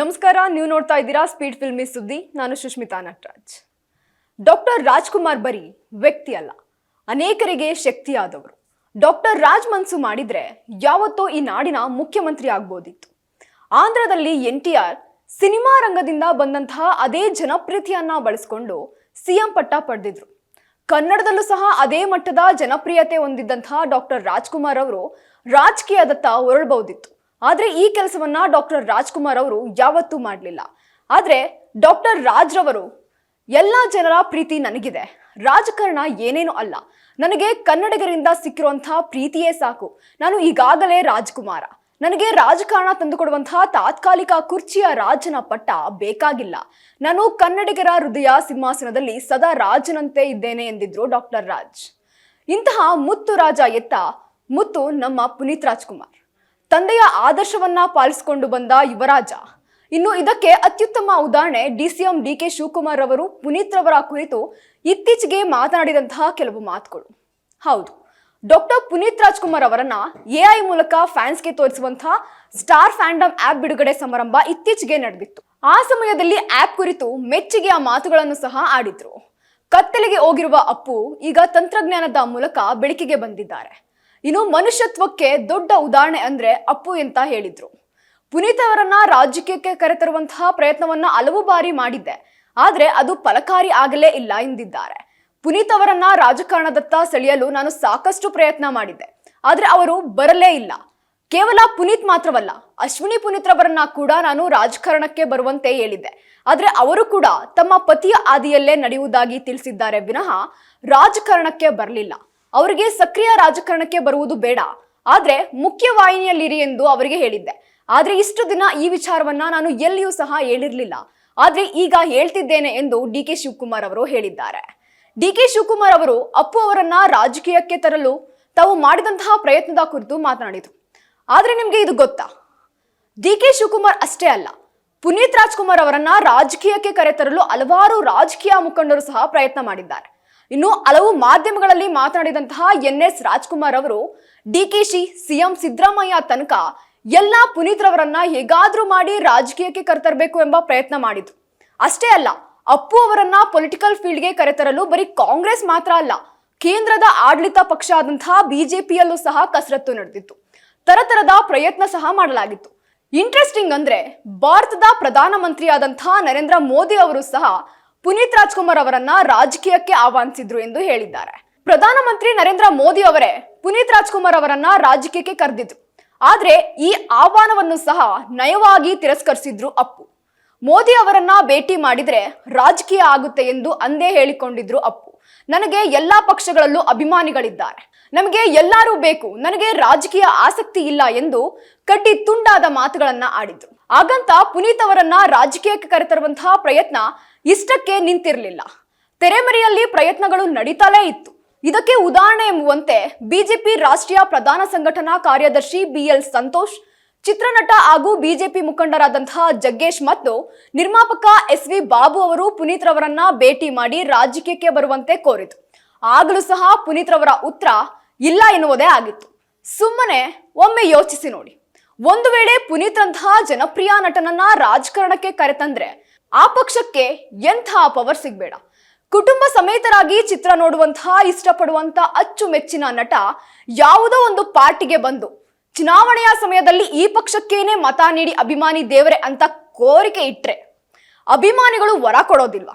ನಮಸ್ಕಾರ, ನೀವು ನೋಡ್ತಾ ಇದ್ದೀರಾ ಸ್ಪೀಡ್ ಫಿಲ್ಮಿ ಸುದ್ದಿ. ನಾನು ಸುಷ್ಮಿತಾ ನಟರಾಜ್ ಡಾಕ್ಟರ್ ರಾಜ್ಕುಮಾರ್ ಬರೀ ವ್ಯಕ್ತಿ ಅಲ್ಲ, ಅನೇಕರಿಗೆ ಶಕ್ತಿಯಾದವರು. ಡಾಕ್ಟರ್ ರಾಜ್ ಮನ್ಸು ಮಾಡಿದ್ರೆ ಯಾವತ್ತೋ ಈ ನಾಡಿನ ಮುಖ್ಯಮಂತ್ರಿ ಆಗ್ಬೋದಿತ್ತು. ಆಂಧ್ರದಲ್ಲಿ ಎನ್ ಟಿ ಆರ್ ಸಿನಿಮಾ ರಂಗದಿಂದ ಬಂದಂತಹ ಅದೇ ಜನಪ್ರಿಯತೆಯನ್ನ ಬಳಸ್ಕೊಂಡು ಸಿಎಂ ಪಟ್ಟ ಪಡೆದಿದ್ರು. ಕನ್ನಡದಲ್ಲೂ ಸಹ ಅದೇ ಮಟ್ಟದ ಜನಪ್ರಿಯತೆ ಹೊಂದಿದ್ದಂತಹ ಡಾಕ್ಟರ್ ರಾಜ್ಕುಮಾರ್ ಅವರು ರಾಜಕೀಯದತ್ತ ಹೊರಳಬಹುದಿತ್ತು ಆದ್ರೆ ಈ ಕೆಲಸವನ್ನ ಡಾಕ್ಟರ್ ರಾಜ್ಕುಮಾರ್ ಅವರು ಯಾವತ್ತೂ ಮಾಡಲಿಲ್ಲ. ಆದರೆ ಡಾಕ್ಟರ್ ರಾಜ್ರವರು ಎಲ್ಲ ಜನರ ಪ್ರೀತಿ ನನಗಿದೆ. ರಾಜಕಾರಣ ಏನೇನು ಅಲ್ಲ. ನನಗೆ ಕನ್ನಡಿಗರಿಂದ ಸಿಕ್ಕಿರುವಂತಹ ಪ್ರೀತಿಯೇ ಸಾಕು. ನಾನು ಈಗಾಗಲೇ ರಾಜ್ಕುಮಾರ. ನನಗೆ ರಾಜಕಾರಣ ತಂದುಕೊಡುವಂತಹ ತಾತ್ಕಾಲಿಕ ಕುರ್ಚಿಯ ರಾಜನ ಪಟ್ಟ ಬೇಕಾಗಿಲ್ಲ. ನಾನು ಕನ್ನಡಿಗರ ಹೃದಯ ಸಿಂಹಾಸನದಲ್ಲಿ ಸದಾ ರಾಜನಂತೆ ಇದ್ದೇನೆ ಎಂದಿದ್ರು ಡಾಕ್ಟರ್ ರಾಜ್. ಇಂತಹ ಮುತ್ತು ರಾಜ ಎತ್ತ ಮುತ್ತು ನಮ್ಮ ಪುನೀತ್ ರಾಜ್ಕುಮಾರ್. ತಂದೆಯ ಆದರ್ಶವನ್ನ ಪಾಲಿಸಿಕೊಂಡು ಬಂದ ಯುವರಾಜ. ಇನ್ನು ಇದಕ್ಕೆ ಅತ್ಯುತ್ತಮ ಉದಾಹರಣೆ ಡಿಸಿಎಂ ಡಿ ಕೆ ಶಿವಕುಮಾರ್ ಅವರು ಪುನೀತ್ ರವರ ಕುರಿತು ಇತ್ತೀಚೆಗೆ ಮಾತನಾಡಿದಂತಹ ಕೆಲವು ಮಾತುಗಳು. ಹೌದು, ಡಾಕ್ಟರ್ ಪುನೀತ್ ರಾಜ್ಕುಮಾರ್ ಅವರನ್ನ ಎಐ ಮೂಲಕ ಫ್ಯಾನ್ಸ್ಗೆ ತೋರಿಸುವಂತಹ ಸ್ಟಾರ್ ಫ್ಯಾಂಡಮ್ ಆಪ್ ಬಿಡುಗಡೆ ಸಮಾರಂಭ ಇತ್ತೀಚೆಗೆ ನಡೆದಿತ್ತು. ಆ ಸಮಯದಲ್ಲಿ ಆಪ್ ಕುರಿತು ಮೆಚ್ಚುಗೆಯ ಮಾತುಗಳನ್ನು ಸಹ ಆಡಿದ್ರು. ಕತ್ತಲೆಗೆ ಹೋಗಿರುವ ಅಪ್ಪು ಈಗ ತಂತ್ರಜ್ಞಾನದ ಮೂಲಕ ಬೆಳಕಿಗೆ ಬಂದಿದ್ದಾರೆ. ಇನ್ನು ಮನುಷ್ಯತ್ವಕ್ಕೆ ದೊಡ್ಡ ಉದಾಹರಣೆ ಅಂದ್ರೆ ಅಪ್ಪು ಅಂತ ಹೇಳಿದ್ರು. ಪುನೀತ್ ಅವರನ್ನ ರಾಜಕೀಯಕ್ಕೆ ಕರೆತರುವಂತಹ ಪ್ರಯತ್ನವನ್ನ ಹಲವು ಬಾರಿ ಮಾಡಿದ್ದೆ. ಆದ್ರೆ ಅದು ಫಲಕಾರಿ ಆಗಲೇ ಇಲ್ಲ ಎಂದಿದ್ದಾರೆ. ಪುನೀತ್ ಅವರನ್ನ ರಾಜಕಾರಣದತ್ತ ಸೆಳೆಯಲು ನಾನು ಸಾಕಷ್ಟು ಪ್ರಯತ್ನ ಮಾಡಿದ್ದೆ. ಆದ್ರೆ ಅವರು ಬರಲೇ ಇಲ್ಲ. ಕೇವಲ ಪುನೀತ್ ಮಾತ್ರವಲ್ಲ, ಅಶ್ವಿನಿ ಪುನೀತ್ ರವರನ್ನ ಕೂಡ ನಾನು ರಾಜಕಾರಣಕ್ಕೆ ಬರುವಂತೆ ಹೇಳಿದ್ದೆ. ಆದ್ರೆ ಅವರು ಕೂಡ ತಮ್ಮ ಪತಿಯ ಆದಿಯಲ್ಲೇ ನಡೆಯುವುದಾಗಿ ತಿಳಿಸಿದ್ದಾರೆ. ವಿನಃ ರಾಜಕಾರಣಕ್ಕೆ ಬರಲಿಲ್ಲ. ಅವರಿಗೆ ಸಕ್ರಿಯ ರಾಜಕಾರಣಕ್ಕೆ ಬರುವುದು ಬೇಡ. ಆದ್ರೆ ಮುಖ್ಯವಾಹಿನಿಯಲ್ಲಿರಿ ಎಂದು ಅವರಿಗೆ ಹೇಳಿದ್ದೆ. ಆದ್ರೆ ಇಷ್ಟು ದಿನ ಈ ವಿಚಾರವನ್ನ ನಾನು ಎಲ್ಲಿಯೂ ಸಹ ಹೇಳಿರ್ಲಿಲ್ಲ. ಆದ್ರೆ ಈಗ ಹೇಳ್ತಿದ್ದೇನೆ ಎಂದು ಡಿ ಕೆ ಶಿವಕುಮಾರ್ ಅವರು ಹೇಳಿದ್ದಾರೆ. ಡಿ ಕೆ ಶಿವಕುಮಾರ್ ಅವರು ಅಪ್ಪು ಅವರನ್ನ ರಾಜಕೀಯಕ್ಕೆ ತರಲು ತಾವು ಮಾಡಿದಂತಹ ಪ್ರಯತ್ನದ ಕುರಿತು ಮಾತನಾಡಿದರು. ಆದ್ರೆ ನಿಮ್ಗೆ ಇದು ಗೊತ್ತಾ? ಡಿ ಕೆ ಶಿವಕುಮಾರ್ ಅಷ್ಟೇ ಅಲ್ಲ. ಪುನೀತ್ ರಾಜ್ಕುಮಾರ್ ಅವರನ್ನ ರಾಜಕೀಯಕ್ಕೆ ಕರೆತರಲು ಹಲವಾರು ರಾಜಕೀಯ ಮುಖಂಡರು ಸಹ ಪ್ರಯತ್ನ ಮಾಡಿದ್ದಾರೆ. ಇನ್ನು ಹಲವು ಮಾಧ್ಯಮಗಳಲ್ಲಿ ಮಾತನಾಡಿದಂತಹ ಎನ್ ಎಸ್ ರಾಜ್ಕುಮಾರ್ ಅವರು ಡಿಕೆಶಿ ಸಿಎಂ ಸಿದ್ದರಾಮಯ್ಯ ತನಕ ಎಲ್ಲ ಪುನೀತ್ ರವರನ್ನ ಹೇಗಾದ್ರೂ ಮಾಡಿ ರಾಜಕೀಯಕ್ಕೆ ಕರೆತರಬೇಕು ಎಂಬ ಪ್ರಯತ್ನ ಮಾಡಿದ್ರು. ಅಷ್ಟೇ ಅಲ್ಲ, ಅಪ್ಪು ಅವರನ್ನ ಪೊಲಿಟಿಕಲ್ ಫೀಲ್ಡ್ಗೆ ಕರೆತರಲು ಬರೀ ಕಾಂಗ್ರೆಸ್ ಮಾತ್ರ ಅಲ್ಲ, ಕೇಂದ್ರದ ಆಡಳಿತ ಪಕ್ಷ ಆದಂತಹ ಬಿಜೆಪಿಯಲ್ಲೂ ಸಹ ಕಸರತ್ತು ನಡೆದಿತ್ತು. ತರತರದ ಪ್ರಯತ್ನ ಸಹ ಮಾಡಲಾಗಿತ್ತು. ಇಂಟ್ರೆಸ್ಟಿಂಗ್ ಅಂದ್ರೆ ಭಾರತದ ಪ್ರಧಾನಮಂತ್ರಿ ಆದಂತಹ ನರೇಂದ್ರ ಮೋದಿ ಅವರು ಸಹ ಪುನೀತ್ ರಾಜ್ಕುಮಾರ್ ಅವರನ್ನ ರಾಜಕೀಯಕ್ಕೆ ಆಹ್ವಾನಿಸಿದ್ರು ಎಂದು ಹೇಳಿದ್ದಾರೆ. ಪ್ರಧಾನಮಂತ್ರಿ ನರೇಂದ್ರ ಮೋದಿ ಅವರೇ ಪುನೀತ್ ರಾಜ್ಕುಮಾರ್ ಅವರನ್ನ ರಾಜಕೀಯಕ್ಕೆ ಕರೆದಿದ್ರು. ಆದ್ರೆ ಈ ಆಹ್ವಾನವನ್ನು ಸಹ ನಯವಾಗಿ ತಿರಸ್ಕರಿಸಿದ್ರು ಅಪ್ಪು. ಮೋದಿ ಅವರನ್ನ ಭೇಟಿ ಮಾಡಿದ್ರೆ ರಾಜಕೀಯ ಆಗುತ್ತೆ ಎಂದು ಅಂದೇ ಹೇಳಿಕೊಂಡಿದ್ರು ಅಪ್ಪು. ನನಗೆ ಎಲ್ಲಾ ಪಕ್ಷಗಳಲ್ಲೂ ಅಭಿಮಾನಿಗಳಿದ್ದಾರೆ. ನಮಗೆ ಎಲ್ಲರೂ ಬೇಕು. ನನಗೆ ರಾಜಕೀಯ ಆಸಕ್ತಿ ಇಲ್ಲ ಎಂದು ಕಡ್ಡಿ ತುಂಡಾದ ಮಾತುಗಳನ್ನ ಆಡಿದ್ರು. ಹಾಗಂತ ಪುನೀತ್ ಅವರನ್ನ ರಾಜಕೀಯಕ್ಕೆ ಕರೆತರುವಂತಹ ಪ್ರಯತ್ನ ಇಷ್ಟಕ್ಕೆ ನಿಂತಿರಲಿಲ್ಲ. ತೆರೆಮರೆಯಲ್ಲಿ ಪ್ರಯತ್ನಗಳು ನಡೀತಲೇ ಇತ್ತು. ಇದಕ್ಕೆ ಉದಾಹರಣೆ ಎಂಬುವಂತೆ ಬಿಜೆಪಿ ರಾಷ್ಟ್ರೀಯ ಪ್ರಧಾನ ಸಂಘಟನಾ ಕಾರ್ಯದರ್ಶಿ ಬಿಎಲ್ ಸಂತೋಷ್ ಚಿತ್ರನಟ ಹಾಗೂ ಬಿಜೆಪಿ ಮುಖಂಡರಾದಂತಹ ಜಗ್ಗೇಶ್ ಮತ್ತು ನಿರ್ಮಾಪಕ ಎಸ್ ವಿ ಬಾಬು ಅವರು ಪುನೀತ್ ರವರನ್ನ ಭೇಟಿ ಮಾಡಿ ರಾಜಕೀಯಕ್ಕೆ ಬರುವಂತೆ ಕೋರಿತು. ಆಗಲೂ ಸಹ ಪುನೀತ್ ರವರ ಉತ್ತರ ಇಲ್ಲ ಎನ್ನುವುದೇ ಆಗಿತ್ತು. ಸುಮ್ಮನೆ ಒಮ್ಮೆ ಯೋಚಿಸಿ ನೋಡಿ. ಒಂದು ವೇಳೆ ಪುನೀತ್ರಂತಹ ಜನಪ್ರಿಯ ನಟನನ್ನ ರಾಜಕಾರಣಕ್ಕೆ ಕರೆತಂದ್ರೆ ಆ ಪಕ್ಷಕ್ಕೆ ಎಂಥ ಪವರ್ ಸಿಗ್ಬೇಡ. ಕುಟುಂಬ ಸಮೇತರಾಗಿ ಚಿತ್ರ ನೋಡುವಂತಹ ಇಷ್ಟಪಡುವಂತ ಅಚ್ಚುಮೆಚ್ಚಿನ ನಟ ಯಾವುದೋ ಒಂದು ಪಾರ್ಟಿಗೆ ಬಂದು ಚುನಾವಣೆಯ ಸಮಯದಲ್ಲಿ ಈ ಪಕ್ಷಕ್ಕೇನೆ ಮತ ನೀಡಿ ಅಭಿಮಾನಿ ದೇವರೇ ಅಂತ ಕೋರಿಕೆ ಇಟ್ರೆ ಅಭಿಮಾನಿಗಳು ವರ ಕೊಡೋದಿಲ್ವಾ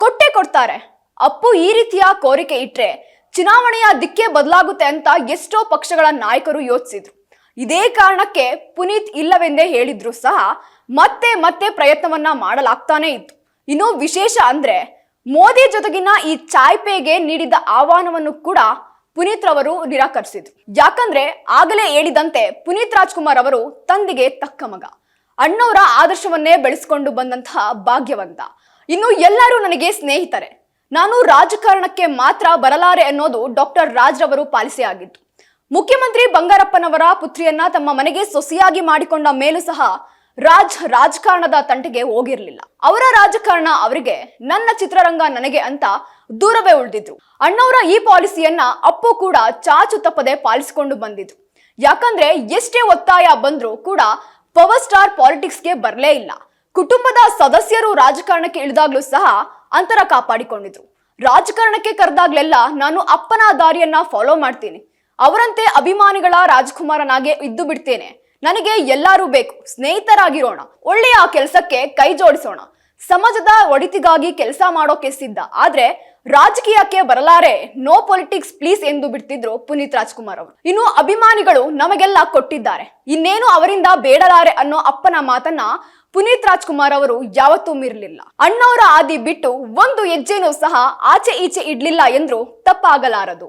ಕೊಟ್ಟೆ ಕೊಡ್ತಾರೆ. ಅಪ್ಪು ಈ ರೀತಿಯ ಕೋರಿಕೆ ಇಟ್ರೆ ಚುನಾವಣೆಯ ದಿಕ್ಕೆ ಬದಲಾಗುತ್ತೆ ಅಂತ ಎಷ್ಟೋ ಪಕ್ಷಗಳ ನಾಯಕರು ಯೋಚಿಸಿದ್ರು. ಇದೇ ಕಾರಣಕ್ಕೆ ಪುನೀತ್ ಇಲ್ಲವೆಂದೇ ಹೇಳಿದ್ರು ಸಹ ಮತ್ತೆ ಮತ್ತೆ ಪ್ರಯತ್ನವನ್ನ ಮಾಡಲಾಗ್ತಾನೆ ಇತ್ತು. ಇನ್ನು ವಿಶೇಷ ಅಂದ್ರೆ ಮೋದಿ ಜೊತೆಗಿನ ಈ ಚಾಯ್ಪೆಗೆ ನೀಡಿದ ಆಹ್ವಾನವನ್ನು ಕೂಡ ಪುನೀತ್ ರವರು ನಿರಾಕರಿಸಿದ್ರು. ಯಾಕಂದ್ರೆ ಆಗಲೇ ಹೇಳಿದಂತೆ ಪುನೀತ್ ರಾಜ್ಕುಮಾರ್ ಅವರು ತಂದೆಗೆ ತಕ್ಕ ಮಗ. ಅಣ್ಣವರ ಆದರ್ಶವನ್ನೇ ಬೆಳೆಸಿಕೊಂಡು ಬಂದಂತಹ ಭಾಗ್ಯವಂತ. ಇನ್ನು ಎಲ್ಲರೂ ನನಗೆ ಸ್ನೇಹಿತರೆ. ನಾನು ರಾಜಕಾರಣಕ್ಕೆ ಮಾತ್ರ ಬರಲಾರೆ ಅನ್ನೋದು ಡಾಕ್ಟರ್ ರಾಜ್ ರವರು ಪಾಲಿಸಿ ಆಗಿತ್ತು. ಮುಖ್ಯಮಂತ್ರಿ ಬಂಗಾರಪ್ಪನವರ ಪುತ್ರಿಯನ್ನ ತಮ್ಮ ಮನೆಗೆ ಸೊಸೆಯಾಗಿ ಮಾಡಿಕೊಂಡ ಮೇಲೂ ಸಹ ರಾಜ್ ರಾಜಕಾರಣದ ತಂಟೆಗೆ ಹೋಗಿರ್ಲಿಲ್ಲ. ಅವರ ರಾಜಕಾರಣ ಅವರಿಗೆ, ನನ್ನ ಚಿತ್ರರಂಗ ನನಗೆ ಅಂತ ದೂರವೇ ಉಳಿದಿದ್ರು. ಅಣ್ಣವರ ಈ ಪಾಲಿಸಿಯನ್ನ ಅಪ್ಪು ಕೂಡ ಚಾಚು ತಪ್ಪದೆ ಪಾಲಿಸಿಕೊಂಡು ಬಂದಿದ್ರು. ಯಾಕಂದ್ರೆ ಎಷ್ಟೇ ಒತ್ತಾಯ ಬಂದರೂ ಕೂಡ ಪವರ್ ಸ್ಟಾರ್ ಪಾಲಿಟಿಕ್ಸ್ಗೆ ಬರಲೇ ಇಲ್ಲ. ಕುಟುಂಬದ ಸದಸ್ಯರು ರಾಜಕಾರಣಕ್ಕೆ ಇಳಿದಾಗ್ಲೂ ಸಹ ಅಂತರ ಕಾಪಾಡಿಕೊಂಡಿದ್ರು. ರಾಜಕಾರಣಕ್ಕೆ ಕರೆದಾಗ್ಲೆಲ್ಲ ನಾನು ಅಪ್ಪನ ದಾರಿಯನ್ನ ಫಾಲೋ ಮಾಡ್ತೀನಿ. ಅವರಂತೆ ಅಭಿಮಾನಿಗಳ ರಾಜಕುಮಾರನಾಗೆ ಇದ್ದು ಬಿಡ್ತೇನೆ. ನನಗೆ ಎಲ್ಲರೂ ಬೇಕು, ಸ್ನೇಹಿತರಾಗಿರೋಣ, ಒಳ್ಳೆಯ ಕೆಲಸಕ್ಕೆ ಕೈ ಜೋಡಿಸೋಣ. ಸಮಾಜದ ಒಡಿತಿಗಾಗಿ ಕೆಲಸ ಮಾಡೋಕೆ ಸಿದ್ಧ. ಆದ್ರೆ ರಾಜಕೀಯಕ್ಕೆ ಬರಲಾರೆ, ನೋ ಪೊಲಿಟಿಕ್ಸ್ ಪ್ಲೀಸ್ ಎಂದು ಬಿಡ್ತಿದ್ರು ಪುನೀತ್ ರಾಜ್ಕುಮಾರ್ ಅವರು. ಇನ್ನು ಅಭಿಮಾನಿಗಳು ನಮಗೆಲ್ಲ ಕೊಟ್ಟಿದ್ದಾರೆ. ಇನ್ನೇನು ಅವರಿಂದ ಬೇಡಲಾರೆ ಅನ್ನೋ ಅಪ್ಪನ ಮಾತನ್ನ ಪುನೀತ್ ರಾಜ್ಕುಮಾರ್ ಅವರು ಯಾವತ್ತೂ ಮೀರಲಿಲ್ಲ. ಅಣ್ಣವರ ಆದಿ ಬಿಟ್ಟು ಒಂದು ಹೆಜ್ಜೆನೂ ಸಹ ಆಚೆ ಈಚೆ ಇಡ್ಲಿಲ್ಲ ಎಂದ್ರು ತಪ್ಪಾಗಲಾರದು.